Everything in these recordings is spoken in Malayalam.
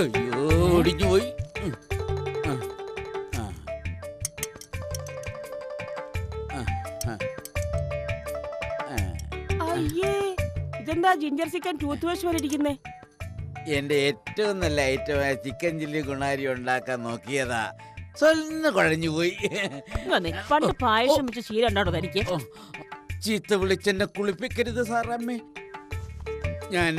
അയ്യോ ഒടിഞ്ഞു പോയി. അയ്യേ ഇതെന്താ ജിഞ്ചർ ചിക്കൻ ടൂത്ത് വാഷ് പോലെ ഇരിക്കുന്നേ? എന്റെ ഏറ്റവും നല്ല ഐറ്റമായ ചിക്കൻ ചില്ലി ഗുണാരി ഉണ്ടാക്കാൻ നോക്കിയതാ. സ്വന്ന് കുഴഞ്ഞു പോയി. പണ്ട് പായസം വെച്ച് ശീലം തനിക്ക്? ചീത്ത വിളിച്ചെന്നെ കുളിപ്പിക്കരുത് സാറമ്മേ. ഞാൻ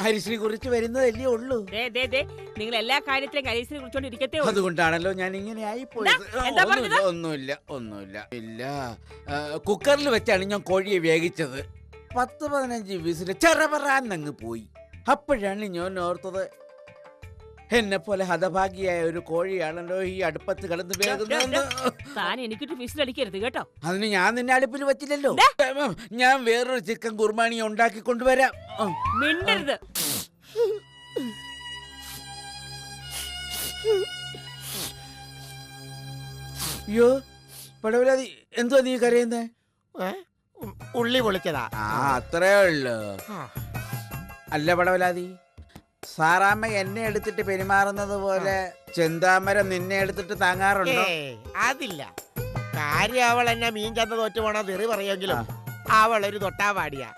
ഹരിശ്രീ കുറിച്ച് വരുന്നതല്ലേ ഉള്ളൂ. ദേ, ദേ, ദേ, നിങ്ങൾ എല്ലാ കാര്യത്തിലും കരീസിനെ കുറിച്ചോണ്ട് ഇരിക്കത്തേ ഉള്ളൂ. അതുകൊണ്ടാണല്ലോ ഞാൻ ഇങ്ങനെ ആയി പോയത്. എന്താ ഒന്നുമില്ല ഒന്നുമില്ല ഒന്നുമില്ല. ഇല്ല. ആ, കുക്കറിൽ വെച്ചാണ് ഞാൻ കോഴിയെ വേവിച്ചത്. പത്ത് പതിനഞ്ച് വിസിൽ ചെറപറാന്നങ്ങ് പോയി. അപ്പോഴാണ് ഞാൻ ഓർത്തത് എന്നെ പോലെ ഹതഭാഗിയായ ഒരു കോഴിയാണല്ലോ ഈ അടുപ്പത്ത് കിടന്ന് വേകുന്നതെന്ന്. താൻ എനിക്കിട്ട് വിസിലടിക്കരുത് കേട്ടോ. അതിന് ഞാൻ നിന്നെ അടുപ്പിൽ വെച്ചില്ലല്ലോ. ഞാൻ വേറൊരു ചിക്കൻ കുർബാനി ഉണ്ടാക്കി കൊണ്ടുവരാം. മിണ്ടരുത്. അയ്യോ പടവലാതി എന്തുവാ നീ കരയുന്നേ? ഉള്ളി പൊളിച്ചതാ. ആ അത്രേ ഉള്ളു. അല്ല പടവലാതി സാറാമ്മ എന്നെ എടുത്തിട്ട് പെരുമാറുന്നത് പോലെ ചെന്താമരം നിന്നെ എടുത്തിട്ട് താങ്ങാറുണ്ടോ? ഏയ്, അതില്ല. കാര്യം അവൾ എന്നെ മീൻ ചന്ത തോറ്റു പോണ തെറി പറയുമെങ്കിലും അവൾ ഒരു തൊട്ടാ പാടിയാ?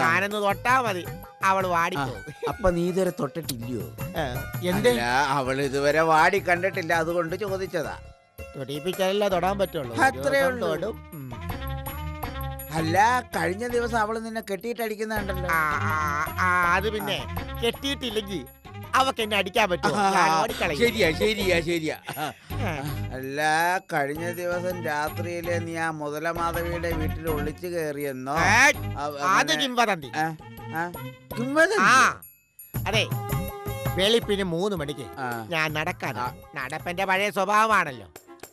ഞാനൊന്ന് തൊട്ടാ മതി. അവൾ വാടിപ്പോ അപ്പൊ നീ ഇതുവരെ തൊട്ടിട്ടില്ലയോ? എന്റെ അല്ല അവൾ ഇതുവരെ വാടി കണ്ടിട്ടില്ല അതുകൊണ്ട് ചോദിച്ചതാ. തൊടിയിപ്പിച്ചാലല്ലേ തൊടാൻ പറ്റുള്ളൂ. അത്രേ ഉള്ളൂ. തൊടും. ഉം. അല്ല കഴിഞ്ഞ ദിവസം അവൾ നിന്നെ കെട്ടിയിട്ടടിക്കുന്നുണ്ടല്ലോ ആ, ആ, ആ, അത് പിന്നെ കെട്ടിയിട്ടില്ലെങ്കിൽ അവക്ക് എന്നെ അടിക്കാൻ പറ്റും ഓടിക്കളയും. ശരിയാ ശരിയാ ശരിയാ. അല്ല കഴിഞ്ഞ ദിവസം രാത്രിയിൽ നീ ആ മുതലമാധവിയുടെ വീട്ടിൽ ഒളിച്ചു കയറിയെന്നോ? ഏ, അവ- അത് അങ്ങനെ- കിംവദന്തി. ആ, ആ, കിംവദന്തി? ആ അതെ. വെളുപ്പിന് മൂന്ന് മണിക്ക് ആ, ഞാൻ നടക്കാനാ. നടപ്പന്റെ പഴയ സ്വഭാവമാണല്ലോ.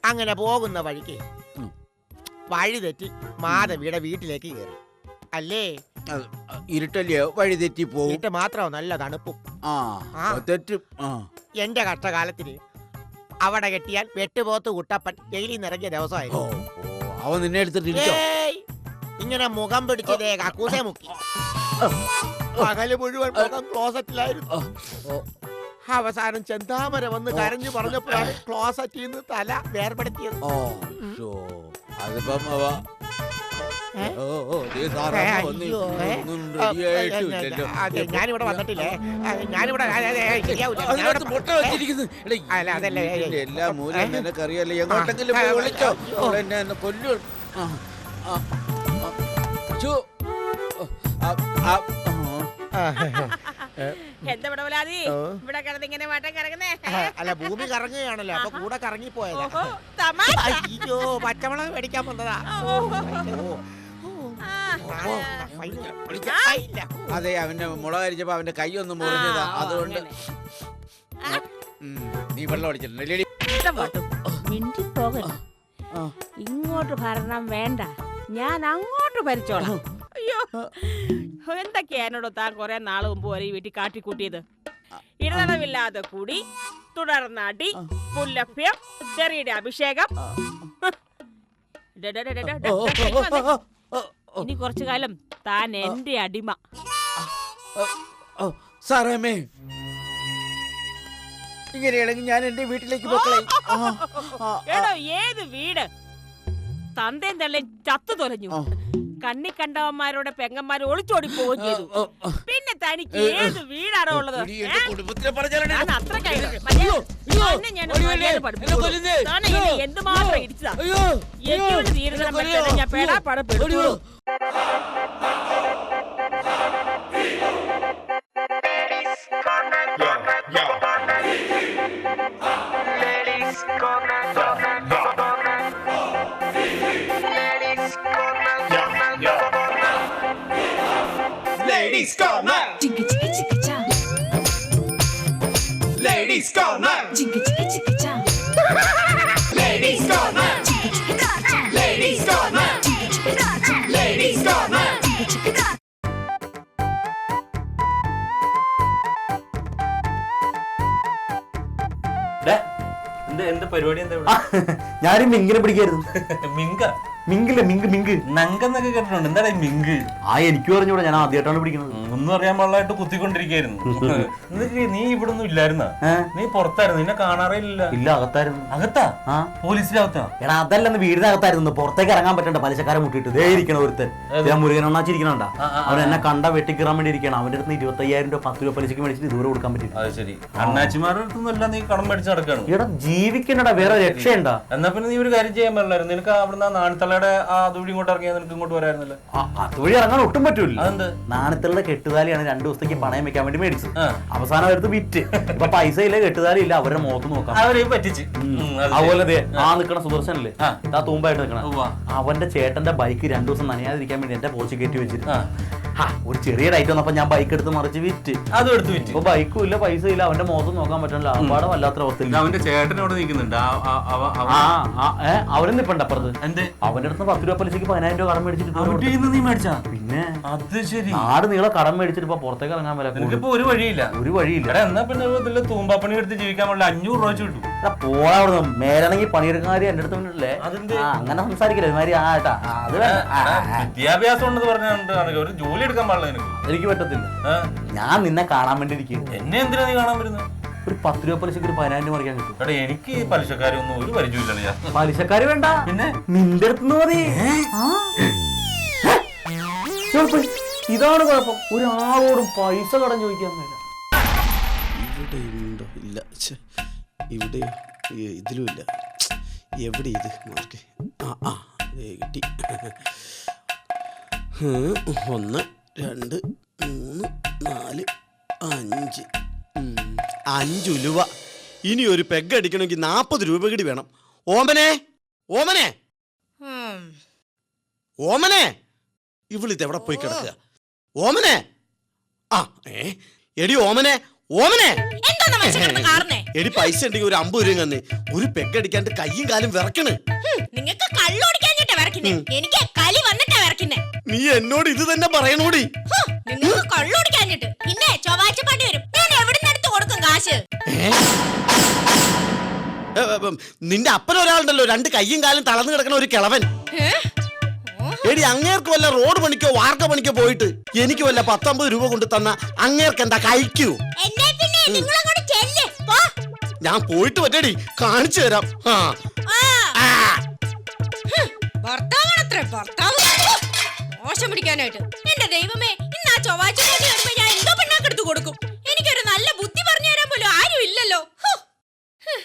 അങ്ങനെ പോകുന്ന വഴിക്ക്. വഴി തെറ്റി മാധവിയുടെ വീട്ടിലേക്ക് കയറി അല്ലേ? ഇരുട്ടല്ലേ? വഴിതെറ്റി വഴി തെറ്റി വീട്ട് മാത്രമോ നല്ല തണുപ്പും. ആ ആ. തെറ്റും. ആ. എന്റെ കഷ്ടകാലത്തിന് അവിടെ കെട്ടിയാൽ വെട്ടുപോത്ത് കുട്ടപ്പൻ ജയിലിൽ നിറങ്ങിയ ഓ, ദിവസമായിരുന്നു. ഓ, അവൻ നിന്നെ എടുത്തിട്ട് ഇരിക്കോ ഏയ്! ഇങ്ങനെ മുഖം പിടിച്ച് കക്കൂസെ മുക്കി. പകൽ മുഴുവൻ മുഖം ക്ലോസറ്റിലായിരുന്നു ഓ, അവസാനം ചെന്താമര വന്ന് കരഞ്ഞു പറഞ്ഞപ്പോഴാണ് ക്ലോസറ്റിൽ നിന്ന് തല വേർപെടുത്തിയത്. ഓ. അതിപ്പം അവ ഓ, ഓ, ദേ? ഒന്നും അതെ, ഞാനിവിടെ വന്നിട്ടില്ലേ ഞാനിവിടെ ആ, അതെ, ഏയ്, ശരിയാവൂല. അതിനകത്ത് മുട്ട വെച്ചിരിക്കുന്നു. എടാ, അല്ല, അതല്ല, ഏയ്, ഇതിന്റെ എല്ലാ മൂലം ഏ? നിനക്കറിയാലോ എങ്ങോട്ടെങ്കിലും ആ, പോയി വിളിച്ചോ ആ, എന്നെ ഒന്ന് കൊല്ലു ആ, ആ, ആ. ഛോ. ആ, ആ, ആ. എന്താ പടവലാതി ഓ. ഇവിടെ കിടന്ന് ഇങ്ങനെ വട്ടം കറങ്ങുന്നേ? അല്ല ഭൂമി കറങ്ങുകയാണല്ലോ അപ്പൊ കൂടെ കറങ്ങി പോയതാ. അയ്യോ പച്ചമുളക് മേടിക്കാൻ വന്നതാ. അതെ അവന്റെ മുളക് അരിച്ചപ്പോ അവന്റെ കൈ ഒന്ന് മുറിഞ്ഞതാ. അതുകൊണ്ട് നീ വെള്ളം അടിച്ചിട്ടുണ്ട് പോകരുത്. ഇങ്ങോട്ട് ഭരണം വേണ്ട. ഞാൻ അങ്ങോട്ട് ഭരിച്ചോളാം അയ്യോ. എന്തൊക്കെയാ എന്നോട് താൻ കുറെ നാൾ മുമ്പ് വരെ ഈ വീട്ടിൽ കാട്ടിക്കൂട്ടിയത്? ഇടതടവില്ലാതെ കൂടി തുടർന്ന് അടി പുല്ലഭ്യം ചെറിയുടെ അഭിഷേകം. ഇനി കുറച്ചു കാലം താൻ എന്റെ അടിമ. സാറമ്മേ ഇങ്ങനെയാണെങ്കിൽ ഞാൻ എന്റെ വീട്ടിലേക്ക് പോക്കളെ. എടോ ഏത് വീട്? തന്തയും തള്ളയും ചത്തു തൊലഞ്ഞു. കണ്ണി കണ്ടവന്മാരുടെ പെങ്ങന്മാർ ഒളിച്ചോടി പോവുകയും ചെയ്തു പിന്നെ തനിക്ക് ഏത് വീടാണോ ഉള്ളത്? എന്തുമാത്രം അത്ര അയ്യോ, അയ്യോ, തന്നെ ഞാൻ അയ്യോ, മര്യാദ Ladies Corner! Chicka chicka chicka cha. Ladies Corner! Chicka chicka chicka cha. Ladies Corner! Chicka chicka cha. Ladies Corner! Chicka chicka cha. Ladies Corner! Chicka chicka cha. എന്താ എന്താ പരിപാടി എന്താ ഇവിടെ ഞാനും മിങ്കിനെ പിടിക്കായിരുന്നു മിങ്ക മിങ്കില്ല മിങ്ക് മിങ്ക്. നങ്കന്നൊക്കെ കേട്ടിട്ടുണ്ട്. എന്താടാ ഈ മിങ്ക്? ആ എനിക്ക് പറഞ്ഞൂടെ ഞാൻ ആദ്യമായിട്ടാണ് പിടിക്കുന്നത്. ഒന്നും അറിയാൻ പാടില്ലായിട്ട് കുത്തിക്കൊണ്ടിരിക്കായിരുന്നു എന്നിട്ട് നീ ഇവിടെ ഒന്നും ഇല്ലായിരുന്ന? നീ പുറത്തായിരുന്നു. നിന്നെ കാണാറേ ഇല്ല അകത്തായിരുന്നു. അകത്താ? പോലീസിന്റെ അകത്താ എടാ അതല്ലെന്ന് വീടിനകത്തായിരുന്നു. പുറത്തേക്ക് ഇറങ്ങാൻ പറ്റണ്ട. പലിശക്കാരെ മുട്ടിട്ട് ദേ ഇരിക്കണ ഒരുത്തൻ. ഞാൻ ആ, അവൻ എന്നെ കണ്ട വെട്ടിക്കീറാൻ വേണ്ടി ഇരിക്കണം. അവന്റെ അടുത്ത് ഇരുപത്തി അയ്യായിരം രൂപ പത്ത് രൂപ പലിശക്ക് മേടിച്ചിട്ട് ദൂരെ കൊടുക്കാൻ പറ്റില്ല അത് ശരി. അണ്ണാച്ചിമാരുടെ അടുത്തൊന്നുമല്ല നീ കടം മേടിച്ച് നടക്കാണ്. എടാ ജീവിക്കണ്ടടാ വേറെ രക്ഷയുണ്ടാ? എന്നാ പിന്നെ നീ ഒരു കാര്യം ചെയ്യാൻ പറ്റില്ലായിരുന്നു നിനക്ക് അവിടുന്ന് നാണിത്തള്ളയുടെ ആ അതുവഴി ഇങ്ങോട്ട് ഇറങ്ങിയാൽ നിനക്ക് ഇങ്ങോട്ട് വരായിരുന്നല്ലോ. അതുവഴി ഇറങ്ങാൻ ഒട്ടും പറ്റൂല അതെന്ത്? നാണയത്തുള്ള കെട്ടുതാലിയാണ് രണ്ടു ദിവസത്തേക്ക് പണയം വെക്കാൻ വേണ്ടി മേടിച്ചത്. അവസാനം എടുത്ത് വിറ്റ്. ഇപ്പൊ പൈസ ഇല്ല കെട്ടുതാലി ഇല്ല അവരുടെ മുഖത്ത് നോക്കാം. പറ്റിച്ച്. അതുപോലെ ആ. നിക്കണ സുദർശനല്ലേ ആ. തൂമ്പായിട്ട് നിൽക്കണം അവന്റെ ചേട്ടന്റെ ബൈക്ക് രണ്ടു ദിവസം നനയാതിരിക്കാൻ വേണ്ടി എന്റെ പോച്ച് കയറ്റി. ഹാ, ഒരു ചെറിയ റൈറ്റ് വന്നപ്പോ ഞാൻ ബൈക്ക് എടുത്ത് മറിച്ച് വിറ്റ്. അതും എടുത്ത് വിറ്റ്. ഇപ്പൊ ബൈക്കും ഇല്ല പൈസ ഇല്ല അവന്റെ മുഖത്ത് നോക്കാൻ പറ്റണില്ല. അവിടെ വല്ലാത്ത അവസ്ഥയില്ല അവന്റെ ചേട്ടനോട് നിൽക്കുന്നുണ്ട്. അവനും നിപ്പണ്ട അപ്പുറത്ത്. എന്തേ? അവന്റെ അടുത്ത് പത്ത് രൂപ പലിശക്ക് പതിനായിരം രൂപ കടം മേടിച്ചിട്ട് നീ മേടിച്ചാ? പിന്നെ അത് ശരി. ആട് നീളെ കടം മേടിച്ചിട്ട് ഇപ്പൊ പുറത്തേക്ക് ഇറങ്ങാൻ വരാം ഒരു വഴിയില്ല. ഒരു വഴിയില്ല. എന്നാ പിന്നെ തൂമ്പാപ്പണി എടുത്ത് ജീവിക്കാൻ പാടില്ല അഞ്ഞൂറ് രൂപ വെച്ച് കിട്ടും. അവിടെ മേലാണെങ്കിൽ പണിയെടുക്കാരി എന്റെ അടുത്ത് വന്നിട്ടില്ലേ? അങ്ങനെ സംസാരിക്കില്ല ഒരുമാതിരി ആ ഏട്ടാ അത്. വിദ്യാഭ്യാസം ഉണ്ടെന്ന് പറഞ്ഞാണെങ്കിൽ ഒരു ജോലി എടുക്കാൻ പാടില്ല എനിക്ക് പറ്റത്തില്ല. ഞാൻ നിന്നെ കാണാൻ വേണ്ടി ഇരിക്കും എന്നെ എന്തിനാ നീ കാണാൻ വരുന്നത് ഒരു പത്ത് രൂപ പലിശക്ക് ഒരു പതിനായിരം രൂപ മറിക്കാൻ കിട്ടും. എടാ എനിക്ക് ഈ പലിശക്കാരൊന്നും ഒരു പരിചയമില്ല പലിശക്കാര് വേണ്ട. പിന്നെ? നിന്റെ അടുത്ത് മതി. ഇതാണ് കുഴപ്പം. ഒരാളോടും പൈസ കടം ചോദിക്കാൻ വേണ്ട ഇവിടെ ഇതിലുമില്ല. എവിടെ ഇത്? മാർക്ക്. ആ ആ കിട്ടി. ഒന്ന് രണ്ട് മൂന്ന് നാല് അഞ്ച്. അഞ്ച് ഉലുവ. ഇനി ഒരു പെഗ് അടിക്കണമെങ്കിൽ നാൽപ്പത് രൂപ കൂടി വേണം. ഓമനെ ഓമനെ. ഓമനെ. ഇവളിത് എവിടെ പോയി കിടക്കുക? ഓമനെ. ആ ഏ എടി ഓമനെ ഓമനെ. എന്താ മനുഷ്യൻ കിടന്ന് കാറുന്നേ എടി പൈസ ഉണ്ടെങ്കിൽ ഒരു അമ്പത് രൂപ തന്നെ. ഒരു പെക്ക് അടിക്കാണ്ട് കയ്യും കാലും വിറക്കണ്. നിങ്ങക്ക് കള്ളോടിക്കാഞ്ഞിട്ടാ വിറക്കുന്നേ എനിക്ക് കലി വന്നിട്ടാ വിറക്കുന്നേ നീ എന്നോട് ഇത് തന്നെ പറയണോടി. നിങ്ങൾക്ക് കള്ളോടിക്കാഞ്ഞിട്ട്. പിന്നെ ചൊവ്വാഴ്ച പണി വരും. ഞാൻ എവിടുന്ന് എടുത്ത് കൊടുക്കും കാശ്? നിന്റെ അപ്പൻ ഒരാളുണ്ടല്ലോ രണ്ട് കയ്യും കാലും തളർന്നു കിടക്കണ ഒരു കിളവൻ? എടി അങ്ങേർക്ക് വല്ല റോഡ് പണിക്കോ വാർക്ക പണിക്കോ പോയിട്ട് എനിക്ക് വല്ല പത്തൊമ്പത് രൂപ കൊണ്ട് തന്ന അങ്ങേർക്ക് എന്താ കഴിക്കൂ? ഞാൻ പോയിട്ട് പറ്റടി കാണിച്ചു തരാം. ആ. ആ. ആ. ഭർത്താവാണത്രേ ഭർത്താവ്. മോശം പിടിക്കാനായിട്ട്. എന്റെ ദൈവമേ ഇന്ന് ആ ചൊവ്വാഴ്ച പാണ്ടി വരുമ്പോ ഞാൻ എന്തോ പെണ്ണാക്കെടുത്ത് കൊടുക്കും. എനിക്കൊരു നല്ല ബുദ്ധി പറഞ്ഞു തരാൻ പോലും ആരും ഇല്ലല്ലോ ഹോ.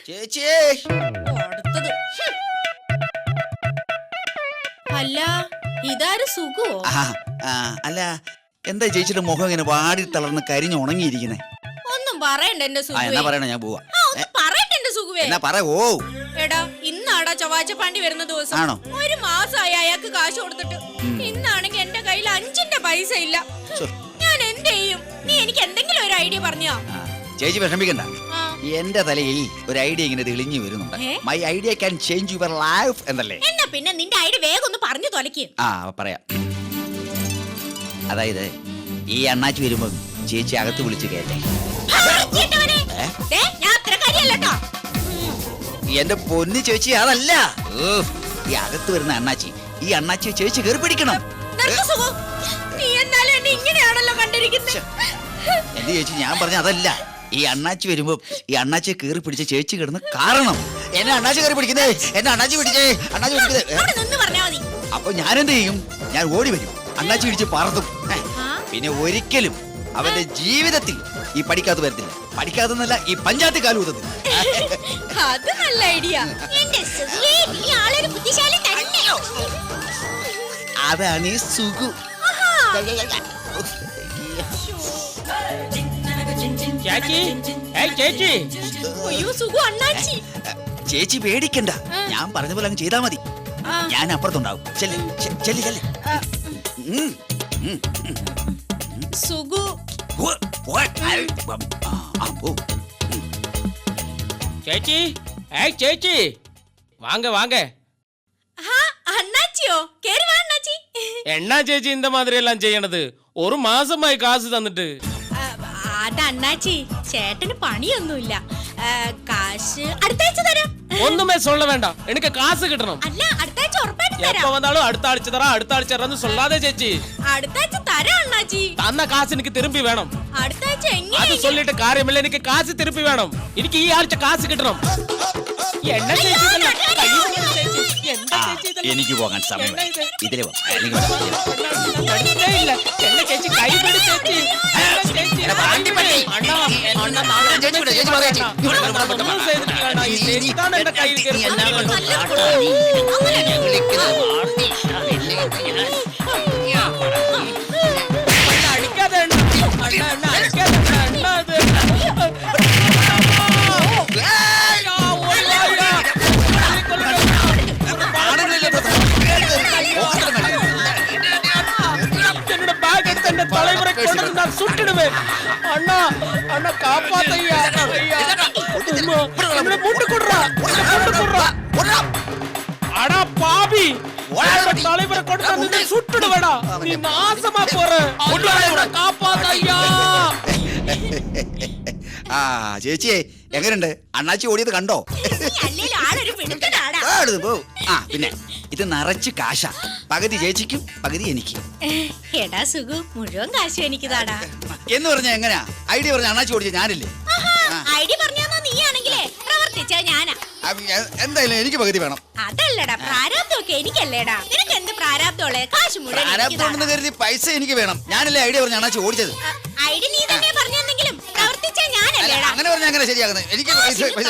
ചേച്ചി. അടുത്തത്. അല്ല ഇതാരും സുഖോ? അല്ല എന്താ ചേച്ചിയുടെ മുഖം ഇങ്ങനെ വാടി തളർന്ന് കരിഞ്ഞു ഉണങ്ങിയിരിക്കുന്നേ? ഒന്നും പറയണ്ട എന്റെ എന്നാ പറയണ ഞാൻ പോവാ. പറയണ്ട എന്റെ സുഖുവേ. എന്നാ പറയോ എടാ ഇന്നാടാ ചൊവ്വാഴ്ച പാണ്ടി വരുന്ന ദിവസം. ആണോ? ഒരു മാസമായി അയാൾക്ക് കാശ് കൊടുത്തിട്ട്. ഇന്നാണെങ്കിൽ എന്റെ കയ്യിൽ അഞ്ചിന്റെ പൈസ ഇല്ല. ഞാൻ എന്ത് ചെയ്യും? നീ എനിക്ക് എന്തെങ്കിലും ഒരു ഐഡിയ പറഞ്ഞോ? ചേച്ചി വിഷമിക്കണ്ട. എന്റെ തലയിൽ ഒരു ഐഡിയ ഇങ്ങനെ തെളിഞ്ഞു വരുന്നുണ്ട്. My idea can change your life എന്നല്ലേ? എന്നാ പിന്നെ നിന്റെ ഐഡിയ വേഗം ഒന്ന് പറഞ്ഞു തൊലക്ക്. ആ പറയാം. അതായത് ഈ അണ്ണാച്ചി വരുമ്പം ചേച്ചി അകത്ത് വിളിച്ചു കേട്ടെ. എന്റെ പൊന്നു ചേച്ചി അതല്ല. ഈ അകത്ത് വരുന്ന അണ്ണാച്ചി ഈ അണ്ണാച്ചി ചേച്ചി കയറി പിടിക്കണം. എന്റെ ചേച്ചി ഞാൻ പറഞ്ഞ അതല്ല. ഈ അണ്ണാച്ചി വരുമ്പോ ഈ അണ്ണാച്ചി കീറി പിടിച്ച ചേച്ചി കിടന്ന് കാരണം. എന്നെ അണ്ണാച്ചി കയറി പിടിക്കുന്നേ എന്നെ അണ്ണാച്ചി പിടിച്ചേ അണ്ണാച്ചി പിടിക്കുന്നേ. അവിടെ നിന്ന് പറഞ്ഞാ മതി. അപ്പൊ ഞാൻ എന്ത് ചെയ്യും? ഞാൻ ഓടി വരും. അണ്ണാച്ചി പിടിച്ച് പറത്തും ഏ, പിന്നെ ഒരിക്കലും അവന്റെ ജീവിതത്തിൽ ഈ പഠിക്കാത്ത വരത്തില്ല. പഠിക്കാതെന്നല്ല ഈ പഞ്ചായത്ത് കാലു അത് നല്ല ഐഡിയ. എന്റെ സുഖേ നീ ആളൊരു ബുദ്ധിശാലി തന്നെ. അതാണ് ഈ സുഖു. ചേച്ചി. ഏയ് ചേച്ചി. അയ്യോ സുഖു അണ്ണാച്ചി. ചേച്ചി പേടിക്കണ്ട. ഞാൻ പറഞ്ഞ പോലെ അങ്ങ് ചെയ്താ മതി. ഞാൻ അപ്പുറത്തുണ്ടാവും. ചെല്ലി ചെല്ലി ചെല്ലി. സുഖു. ചേച്ചി. ഏയ് ചേച്ചി. വാങ്ങ വാങ്ങ. അണ്ണാച്ചിയോ? കേറി വാ അണ്ണാച്ചി. എണ്ണാ ചേച്ചി ഇന്ത മാതിരി എല്ലാം ചെയ്യണത്? ഒരു മാസമായി കാശ് തന്നിട്ട്. എന്റെ അണ്ണാച്ചി ചേട്ടന് പണിയൊന്നുമില്ല. കാശ് അടുത്താഴ്ച തരാം. ഒന്നും சொல்ல வேண்டாம் എനിക്ക് കാശ് കിട്ടണം. അല്ല അടുത്താഴ്ച ഉറപ്പായിട്ട് തരാം. വന്നാലും അടുത്ത ആഴ്ച തരാം അടുത്ത ആഴ്ച തരാന്ന് சொல்லாதே ചേച്ചി. അടുത്താഴ്ച തരാം അണ്ണാച്ചി തന്ന കാശ് എനിക്ക് തിരുമ്പി വേണം. അടുത്താഴ്ച അത് എങ്ങനെ சொல்லிட்டு കാര്യമില്ല എനിക്ക് കാശ് തിരുമ്പി വേണം. എനിക്ക് ഈ ആഴ്ച കാശ് കിട്ടണം. എന്നെ ചേച്ചി കൈ പിടിക്ക് ചേച്ചി. എന്താ ചേച്ചി ഇതെല്ലാം? എനിക്ക് പോകാൻ സമയം എന്നാ ഇത്? ഇതിലെ വാ. അല്ലെങ്കിൽ വാ. പഠിച്ചേ ഇല്ല. എണ്ണ ചേച്ചി കൈ പിടി ചേച്ചി. എണ്ണ ചേച്ചി എടാ, പാണ്ടി പട്ടി. അണ്ണാ, അണ്ണാ, നാളെ ചേച്ചി വിട്, ചേച്ചി പറയാ ചേച്ചി. ഇവിടെ അണ്ണാ, ഇവിടെ ഇവിടെ ഒന്നും ചെയ്തിട്ട് വേണ്ട. ഈ ചേച്ചിതാണ് എന്റെ കയ്യിൽ കയറി നീ എന്നാ പിടിക്കുന്നത്. കൊണ്ട് ആട്ടാ നീ. എന്നെ വിളിക്കുന്നത് വാർത്തി. എന്നെ ഞാൻ- അണ്ണാ, അടിക്കാതെ അണ്ണാ. അണ്ണാ, അണ്ണാ, അടിക്കാതെ അണ്ണാ. അണ്ണാ, தலைவரை கொண்டு வந்து நான் சுட்டுடுவேன் அண்ணா அண்ணா காப்பாத்தையா ஐயா அம்மா, என்னோட முட்டு குடுறா முட்டு குடுறா அடா பாவி என்னோட தலைவரை கொண்டு வந்து நான் சுட்டுடுவேடா நீ நாசமா போற என்னை காப்பாத்தையா ആ ചേച്ചിയെ എങ്ങനെയുണ്ട് അണ്ണാച്ചി ഓടിയത് കണ്ടോ അല്ലേലും ആളൊരു ആ, പോ. ആ പിന്നെ. ഇത് നിറച്ച് കാശാ. പകുതി ചേച്ചിക്കും പകുതി എനിക്ക്. എടാ സുഖു മുഴുവൻ കാശ് എനിക്ക് താടാ എന്ന് പറഞ്ഞ എങ്ങനെയാ ഐഡിയ പറഞ്ഞ അണാച്ചു ഓടിച്ച ഞാനില്ലേ? ഐഡി പറഞ്ഞാ നീയാണെങ്കിലേ പ്രവർത്തിച്ച ഞാനാ. എന്തായാലും എനിക്ക് പകുതി വേണം. അതല്ലടാ പ്രാരാബ്ദമൊക്കെ എനിക്കല്ലേടാ. നിനക്ക് എന്ത് പ്രാരാബ്ദമുള്ളേ കാശ് മുഴുവൻ ആരാത്തോണ്ടെന്ന് കരുതി പൈസ എനിക്ക് വേണം. ഞാനല്ലേ ഐഡിയ പറഞ്ഞ അണാച്ചു ഓടിച്ചത്? ഐഡി നീ തന്നെ പറഞ്ഞെന്നെങ്കിലും പ്രവർത്തിച്ച ഞാനല്ലേടാ. അങ്ങനെ പറഞ്ഞാ അങ്ങനെ ശരിയാകുന്നത്. എനിക്ക് പൈസ പൈസ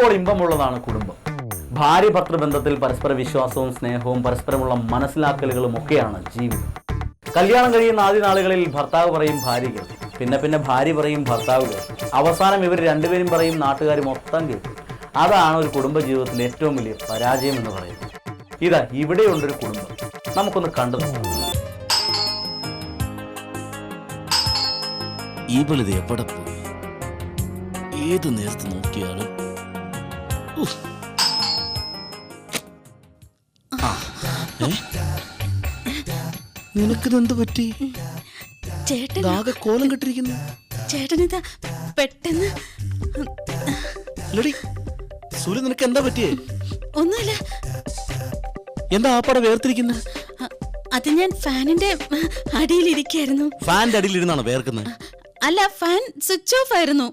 കൂടുമ്പോൾ ഇമ്പമുള്ളതാണ് കുടുംബം. ഭാര്യ ബന്ധത്തിൽ പരസ്പര വിശ്വാസവും സ്നേഹവും പരസ്പരമുള്ള മനസ്സിലാക്കലുകളും ഒക്കെയാണ് ജീവിതം. കല്യാണം കഴിയുന്ന ആദ്യ നാളുകളിൽ ഭർത്താവ് പറയും ഭാര്യയ്ക്ക്. പിന്നെ പിന്നെ ഭാര്യ പറയും ഭർത്താവ് കേൾക്കും അവസാനം ഇവർ രണ്ടുപേരും പറയും നാട്ടുകാർ മൊത്തം കേൾക്കും അതാണ് ഒരു കുടുംബ ജീവിതത്തിന്റെ ഏറ്റവും വലിയ പരാജയം എന്ന് പറയുന്നത്. ഇതാ ഇവിടെയുണ്ടൊരു കുടുംബം. നമുക്കൊന്ന് കണ്ടു ഇവളിത് എവിടെ പോയി? ഏത് നേരത്ത് നോക്കിയാലും? നിനക്കിതെന്ത് പറ്റി? ചേട്ടൻ ആകെ കോലം കെട്ടിരിക്കുന്നു. ചേട്ടനിതാ പെട്ടെന്ന് ലടി സൂര്യ നിനക്ക് എന്താ പറ്റിയേ? ഒന്നുമില്ല. എന്താ ആപ്പാടെ വേർതിരിക്കുന്നത് അ- അത് ഞാൻ ഫാനിന്റെ അടിയിലിരിക്കായിരുന്നു. ഫാന്റെ അടിയിലിരുന്നാണോ വേർക്കുന്നത്? അല്ല ഫാൻ സ്വിച്ച് ഓഫ് ആയിരുന്നു.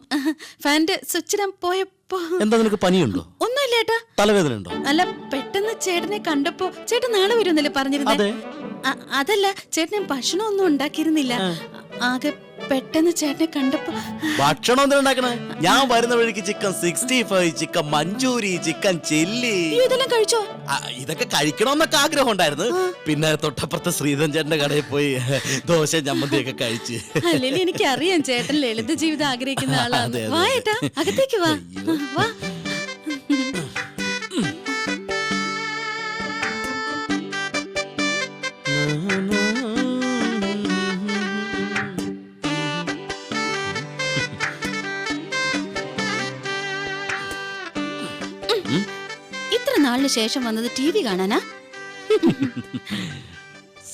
ഫാന്റെ സ്വിച്ച് ഇടാൻ പോയപ്പോ എന്താ നിനക്ക് പനിയുണ്ടോ? ഒന്നുമില്ല ഏട്ടാ. തലവേദന ഉണ്ടോ അല്ല പെട്ടെന്ന് ചേട്ടനെ കണ്ടപ്പോ ചേട്ടൻ നാളെ വരുമെന്നല്ലേ പറഞ്ഞിരുന്നത്. അ- അതല്ല ചേട്ടൻ ഭക്ഷണമൊന്നും ഉണ്ടാക്കിയിരുന്നില്ല. ആകെ പെട്ടെന്ന് ചേട്ടനെ കണ്ടപ്പോ ഭക്ഷണം എന്തിനാ ഉണ്ടാക്കണേ ഞാൻ വരുന്ന വഴിക്ക് chicken sixty five chicken manchurian chicken chilli. അയ്യോ, ഇതെല്ലാം കഴിച്ചോ? ആ, ഇതൊക്കെ കഴിക്കണമെന്നൊക്കെ ആഗ്രഹം ഉണ്ടായിരുന്നു പിന്നെ തൊട്ടപ്പുറത്തെ ശ്രീധൻ ചേട്ടന്റെ കടയിൽ പോയി ദോശ ചമ്മന്തിയൊക്കെ കഴിച്ച്. അല്ലെങ്കിൽ എനിക്ക് അറിയാം ചേട്ടൻ ലളിത ജീവിതം ആഗ്രഹിക്കുന്ന ആളാണ് അതെ, വാ അതെ. ഏട്ടാ അകത്തേക്ക് വാ. വാ. നാളിന് ശേഷം വന്നത് ടി വി കാണാനാ?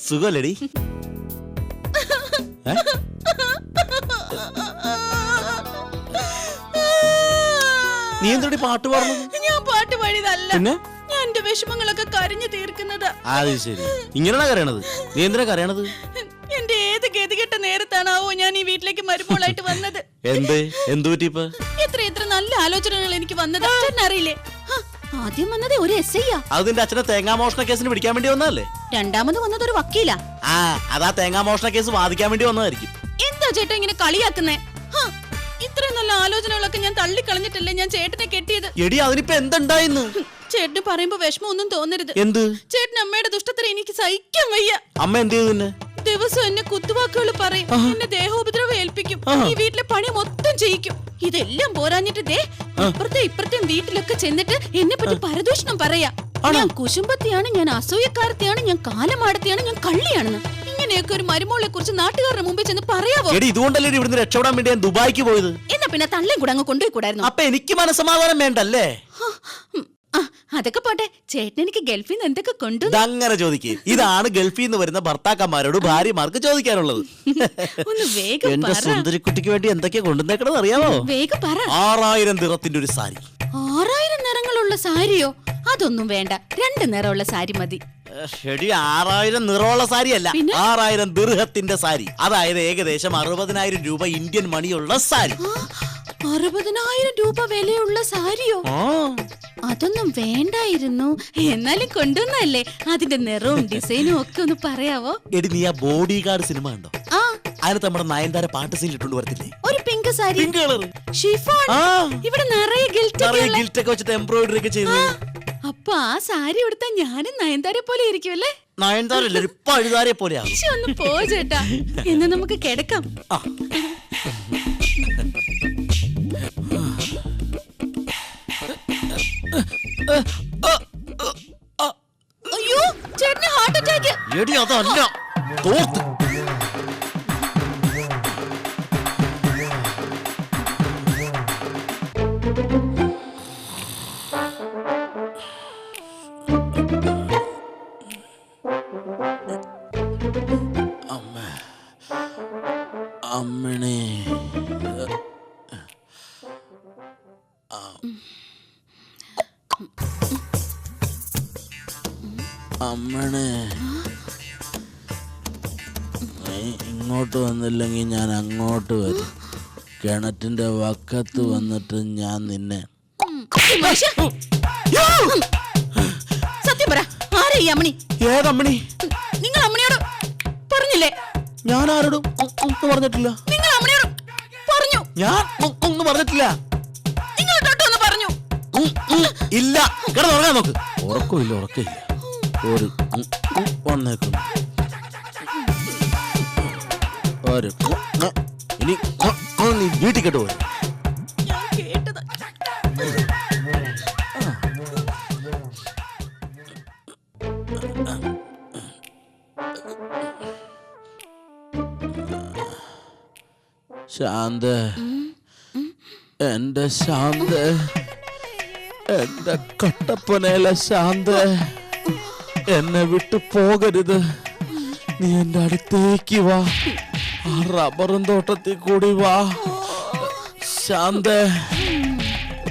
സുഖമല്ലേടി നീ എന്തോടി പാട്ട് പാടുന്നു ഞാൻ പാട്ട് പാടിയതല്ല. പിന്നെ? ഞാൻ എന്റെ വിഷമങ്ങളൊക്കെ കരഞ്ഞു തീർക്കുന്നത്. അത് ശരി. ഇങ്ങനെയാണ് കരയണത്? നീ എന്തിനാ കരയണത്? എന്റെ ഏത് ഗതികെട്ട നേരത്താണാവോ ഞാൻ ഈ വീട്ടിലേക്ക് മരുമോളായിട്ട് വന്നത്? എന്ത്? എന്ത് പറ്റി ഇപ്പൊ? എത്ര എത്ര നല്ല ആലോചനകൾ എനിക്ക് വന്നത്. അറിയില്ലേ? ആദ്യം വന്നത് ഒരു എസ് ഐയാ അത് നിന്റെ അച്ഛനെ തേങ്ങാ മോഷണ കേസിന് പിടിക്കാൻ വേണ്ടി വന്നതല്ലേ? രണ്ടാമത് വന്നത് ഒരു വക്കീല. ആ അതാ തേങ്ങാ മോഷണ കേസ് വാദിക്കാൻ വേണ്ടി വന്നതായിരിക്കും. എന്താ ചേട്ടാ ഇങ്ങനെ കളിയാക്കുന്നേ? ഇത്ര നല്ല ആലോചനകളൊക്കെ ഞാൻ തള്ളിക്കളഞ്ഞിട്ടല്ലേ ഞാൻ ചേട്ടനെ കെട്ടിയത്? എടി അതിനിപ്പോ എന്തുണ്ടായിന്ന്? ചേട്ടന് പറയുമ്പോ വിഷമം ഒന്നും തോന്നരുത്. എന്ത്? ചേട്ടൻ അമ്മയുടെ ദുഷ്ടത്തിന് എനിക്ക് സഹിക്കാൻ വയ്യ. അമ്മ എന്ത് ചെയ്തു ദിവസം എന്നെ കുത്തുവാക്കുകൾ പറയും. എന്നെ ദേഹോപദ്രവം ഏൽപ്പിക്കും. ഈ വീട്ടിലെ പണി മൊത്തം ചെയ്യിക്കും. ഇതെല്ലാം പോരാഞ്ഞിട്ട് ദേ ഇപ്പുറത്തെ ഇപ്പുറത്തെയും വീട്ടിലൊക്കെ ചെന്നിട്ട് എന്നെ പറ്റി പരദൂഷണം പറയാ. ഞാൻ കുശുമ്പത്തിയാണ് ഞാൻ അസൂയക്കാരത്തെയാണ് ഞാൻ കാലമാടത്തെയാണ് ഞാൻ കള്ളിയാണെന്ന്. ഇങ്ങനെയൊക്കെ ഒരു മരുമോളെ കുറിച്ച് നാട്ടുകാരുടെ മുമ്പിൽ ചെന്ന് പറയാവോ? എടി ഇതുകൊണ്ടല്ലേ ഇവിടുന്ന് രക്ഷപ്പെടാൻ വേണ്ടി ഞാൻ ദുബായിക്ക് പോയത്? എന്നാ പിന്നെ തള്ളേം കൂടെ അങ്ങ് കൊണ്ടുപോയി കൂടായിരുന്നു അപ്പൊ എനിക്ക് മനസ്സമാധാനം വേണ്ടല്ലേ? അതൊക്കെ പോട്ടെ. ചേട്ടൻ എനിക്ക് ഗൾഫിൽ നിന്ന് എന്തൊക്കെ കൊണ്ടു ഇതങ്ങനെ ചോദിക്കേ. ഇതാണ് ഗൾഫിൽ നിന്ന് വരുന്ന ഭർത്താക്കന്മാരോട് ഭാര്യമാർക്ക് ചോദിക്കാനുള്ളത്. ഒന്ന് വേഗം എന്റെ പറ. സുന്ദരിക്കുട്ടിക്ക് വേണ്ടി എന്തൊക്കെയാ കൊണ്ടുവന്നേക്കണെന്ന് അറിയാമോ വേഗം പറ. ആറായിരം നിറത്തിന്റെ ഒരു സാരി. ആറായിരം നിറങ്ങളുള്ള സാരിയോ? അതൊന്നും വേണ്ട. രണ്ട് നിറമുള്ള സാരി മതി. ശരി ആറായിരം നിറമുള്ള സാരി അല്ല? ആറായിരം ദീർഘത്തിന്റെ സാരി. അതായത് ഏകദേശം അറുപതിനായിരം രൂപ ഇന്ത്യൻ മണിയുള്ള സാരി. ആ, അറുപതിനായിരം രൂപ വിലയുള്ള സാരിയോ? ആ. അതൊന്നും വേണ്ടായിരുന്നു. എന്നാലും കൊണ്ടുവന്നല്ലേ അതിന്റെ നിറവും ഡിസൈനും ഒക്കെ ഒന്ന് പറയാവോ? എടി നീ ആ ബോഡി ഗാർഡ് സിനിമ കണ്ടോ? ആ. അതിനകത്ത് നമ്മുടെ നയൻതാര പാട്ട് സീൻ ഇട്ടുകൊണ്ട് വരത്തില്ലേ? ഒരു pink sari. Pink colour. Chiffon. ആ. ഇവിടെ നിറയെ നിറയെ ഗിൽറ്റ് ഒക്കെ വെച്ചിട്ട് എംബ്രോയിഡറി ഒക്കെ ചെയ്തു. അപ്പൊ ആ സാരി ഉടുത്താ ഞാനും നയൻതാരെ പോലെ ഇരിക്കുമല്ലേ നയൻതാര അല്ലേ ഇപ്പൊ അഴുതാരെ പോലെയാകും പക്ഷെ ഒന്ന് പോ ചേട്ടാ. എന്ന് നമുക്ക് കിടക്കാം. അയ്യോ ചേട്ടന് ഹാർട്ട് അറ്റാക്ക് എടി അതല്ല. തോർത്ത്. അമ്മ. അമ്മണേ. ഇങ്ങോട്ട് വന്നില്ലെങ്കിൽ ഞാൻ അങ്ങോട്ട് വരും. കിണറ്റിന്റെ വക്കത്ത് വന്നിട്ട് ഞാൻ നിന്നെ. സത്യം പറ ആരാ ഈ അമ്മണി? ഏതമ്മണി? നിങ്ങൾ അമ്മണിയോട് പറഞ്ഞില്ലേ? ഞാൻ ആരോടും ഒന്നും പറഞ്ഞിട്ടില്ല. നിങ്ങൾ അമ്മണിയോട് പറഞ്ഞു. ഞാൻ ഒന്ന് പറഞ്ഞിട്ടില്ല. നിങ്ങൾ തൊട്ടൊന്ന് പറഞ്ഞു. ഇല്ല. കിടന്നുറങ്ങാൻ നോക്ക്. ഉറക്കമില്ല ഉറക്കമില്ല. ഒരു വന്നേക്കുന്നു. ഒരു ഇനി നീ വീട്ടിൽ കേട്ട് പോയി ശാന്ത. എന്റെ ശാന്ത. എന്റെ കട്ടപ്പനയിലെ ശാന്ത. എന്നെ വിട്ടു പോകരുത്. നീ എന്റെ അടുത്തേക്ക് വാ. ആ റബ്ബറും തോട്ടത്തിൽ കൂടി വാ. ശാന്ത.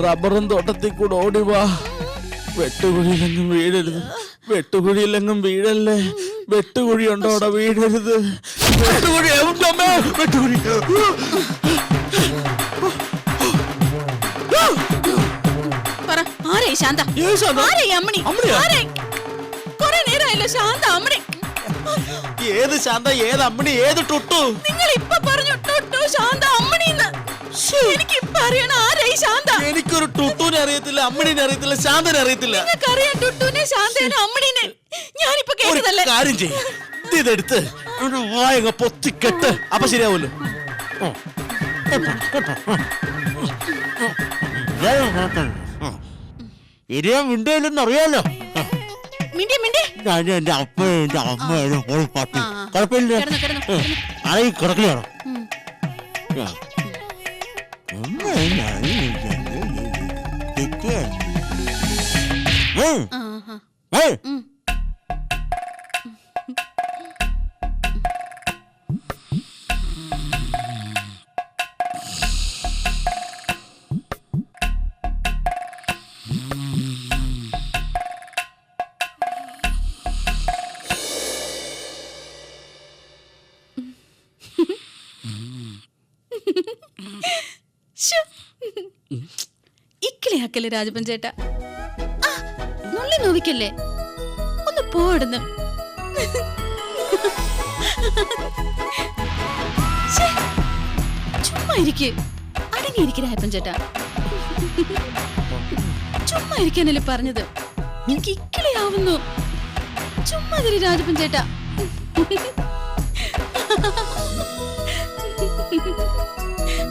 റബ്ബറും തോട്ടത്തിൽ കൂടെ ഓടി വാ. വെട്ടുകുഴിയിലെങ്ങും വീഴരുത്. വെട്ടുകുഴിയിലെങ്ങും വീഴല്ലേ? വെട്ടുകുഴി ഉണ്ടോ അവിടെ? വീഴരുത്. വെട്ടുകുഴി വെട്ടുകുഴി. പറ ശാന്ത? ശാന്ത? അമ്മണി? ആരാ കൊറേ നേരമായല്ലോ ശാന്ത അമ്മണി. ഏത് ശാന്ത ഏത് അമ്മണി ഏത് ടുട്ടു? നിങ്ങൾ ഇപ്പൊ പറഞ്ഞു ടൊട്ടു ശാന്ത അമ്മണിന്ന്. എനിക്ക് ഇപ്പൊ അറിയണം ആരാ ഈ ശാന്ത? എനിക്കൊരു ടുട്ടുവിനെ അറിയത്തില്ല അമ്മണിനെ അറിയത്തില്ല ശാന്തനെ അറിയത്തില്ല. നിങ്ങൾക്കറിയാം ടുട്ടുനെ ശാന്തനെ അമ്മണിനെ. ഞാനിപ്പോ ഒരു കേട്ടതല്ലേ? കാര്യം ചെയ്യും. ഇതെടുത്ത് വായങ്ങ പൊത്തിക്കെട്ട്. അപ്പൊ ശരിയാവൂല്ലോ. വിണ്ടോ ഇല്ലെന്ന് അറിയാലോ. ഞാൻ എന്റെ അപ്പനും എന്റെ അമ്മയും ഒരു പട്ടി ആ, ആ. കുഴപ്പമില്ല കിടന്നു കിടന്നു കിടന്നു. ആയി കിടക്കുകയാണോ ഉം. ആ, ആ. ഉം. ഇക്കിളിയാക്കല്ലേ രാജപ്പൻ ചേട്ട? നുള്ളി നോവിക്കല്ലേ ഒന്ന് പോടുന്നു ചുമ്മാ ഇരിക്ക്. അടങ്ങിയിരിക്ക് രാജപ്പൻ ചേട്ടാ. ചുമ്മാ ഇരിക്കാനല്ലേ പറഞ്ഞത്. എനിക്ക് ഇക്കിളിയാവുന്നു. ചുമ്മാ തിരി രാജപ്പൻ ചേട്ടാ.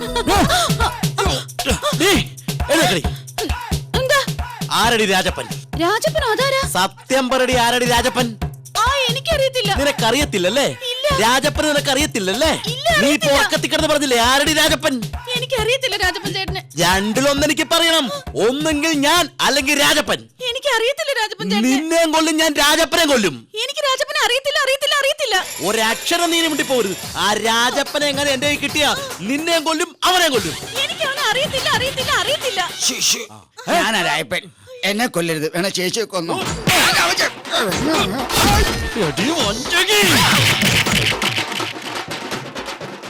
എന്താ ആരടി രാജപ്പൻ? രാജപ്പൻ അതാരാ? സത്യം പറടി ആരടി രാജപ്പൻ? ആ എനിക്കറിയത്തില്ല. നിനക്കറിയത്തില്ലല്ലേ? രാജപ്പൻ നിനക്കറിയത്തില്ലല്ലേ? നീ പുറക്കത്തി കിടന്ന് പറഞ്ഞില്ലേ ആരടി രാജപ്പൻ? എനിക്കറിയത്തില്ല രാജപ്പൻ ചേട്ടന്. രണ്ടിലൊന്ന് എനിക്ക് പറയണം. ഒന്നെങ്കിൽ ഞാൻ അല്ലെങ്കിൽ രാജപ്പൻ. എനിക്കറിയത്തില്ല രാജപ്പൻ ചേട്ടന്. നിന്നെയും കൊല്ലും ഞാൻ രാജപ്പനെ കൊല്ലും. എനിക്ക് രാജപ്പനെ അറിയത്തില്ല അറിയത്തില്ല അറിയത്തില്ല. ഒരക്ഷരം നീ മുട്ടി പോരുത് ആ രാജപ്പനെ എങ്ങനെ എന്റെ കൈ കിട്ടിയ നിന്നെയും കൊല്ലും അവനെ കൊല്ലും. എനിക്ക് അവനെ അറിയത്തില്ല അറിയത്തില്ല. അറിയത്തില്ല ഞാനാ രായപ്പൻ എന്നെ കൊല്ലരുത് വേണ ചേച്ചിയെ കൊന്നു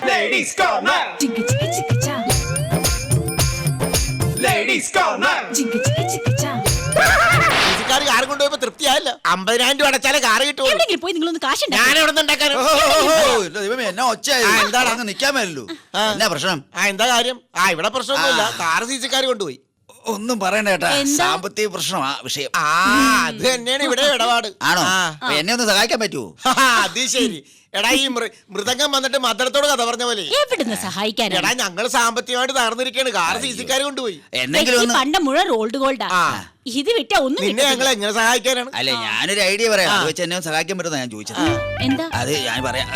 Ladies Corner. Ladies Corner. Car car കൊണ്ടുപോയപ്പോ തൃപ്തിയായല്ല അമ്പതിനായിരം രൂപ അടച്ചാലേ എവിടെയെങ്കിലും പോയി നിങ്ങളൊന്ന് ഞാൻ എവിടെ ദൈവമേ? അങ്ങ് നിക്കാൻ. എന്നാ പ്രശ്നം ആ എന്താ കാര്യം ആ ഇവിടെ പ്രശ്നമൊന്നുമില്ല കാർ സീസിക്കാർ കൊണ്ടുപോയി ഒന്നും പറയണ്ട കേട്ടാ. എന്താ? സാമ്പത്തിക പ്രശ്നമാ വിഷയം. ആ അത് തന്നെയാണ് ഇവിടെ ഇടപാട്. ആണോ? ആ. അപ്പൊ എന്നെ ഒന്ന് സഹായിക്കാൻ പറ്റുമോ ഹാ, അത് ശരി. എടാ ഈ മൃ- മൃതംഗം വന്നിട്ട് മദ്രത്തോട് കഥ പറഞ്ഞ പോലെ. എവിടുന്ന് സഹായിക്കാനാ? എടാ ഞങ്ങൾ സാമ്പത്തികമായിട്ട് തകർന്നിരിക്കാണ് കാർ സി സിക്കാർ കൊണ്ടുപോയി. എന്നെങ്കിലും ഒന്ന് പണ്ട മുഴുവൻ റോൾഡ് ഗോൾഡാ ആ. ഇത് വിറ്റാ ഒന്നും നിന്നെ ഞങ്ങൾ എങ്ങനെ സഹായിക്കാനാണ്? അല്ല ഞാനൊരു ഐഡിയ പറയാം. അത് വെച്ച് എന്നെ സഹായിക്കാൻ പറ്റുന്ന ഞാൻ ചോദിച്ചത്. എന്താ? അതെ ഞാൻ പറയാം.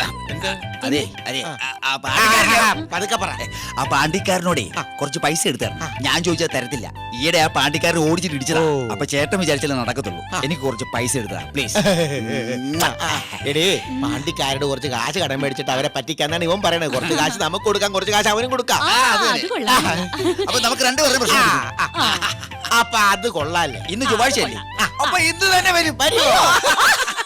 അതെ അതെ. ആ- ആ പാണ്ടിക്കാരനെ- ആ, പതുക്കെ പറ. ആ പാണ്ടിക്കാരനോടെ കുറച്ച് പൈസ എടുത്തു തരണം ഞാൻ ചോദിച്ചാൽ തരത്തില്ല. ഈയിടെ ആ പാണ്ടിക്കാരൻ ഓടിച്ചിട്ട് ഇടിച്ചതാ. അപ്പൊ ചേട്ടൻ വിചാരിച്ചാലേ നടക്കത്തുള്ളൂ. എനിക്ക് കുറച്ച് പൈസ എടുത്താ പ്ലീസ് എടേ പാണ്ടിക്കാരുടെ കുറച്ച് കാശ് കടം മേടിച്ചിട്ട് അവരെ പറ്റിക്കാന്നാണ് ഇവൻ പറയണത്. കുറച്ച് കാശ് നമുക്ക് കൊടുക്കാം കുറച്ച് കാശ് അവനും കൊടുക്കാം. ആ, അത് കൊള്ളാം. അപ്പൊ നമുക്ക് രണ്ടുപേരുടെ പ്രശ്നം ആ, ആ, ആ, അപ്പൊ അത് കൊള്ളാല്ലേ? ഇന്ന് ചൊവ്വാഴ്ചയല്ലേ? അപ്പൊ ഇന്ന് തന്നെ വരും. വരുമോ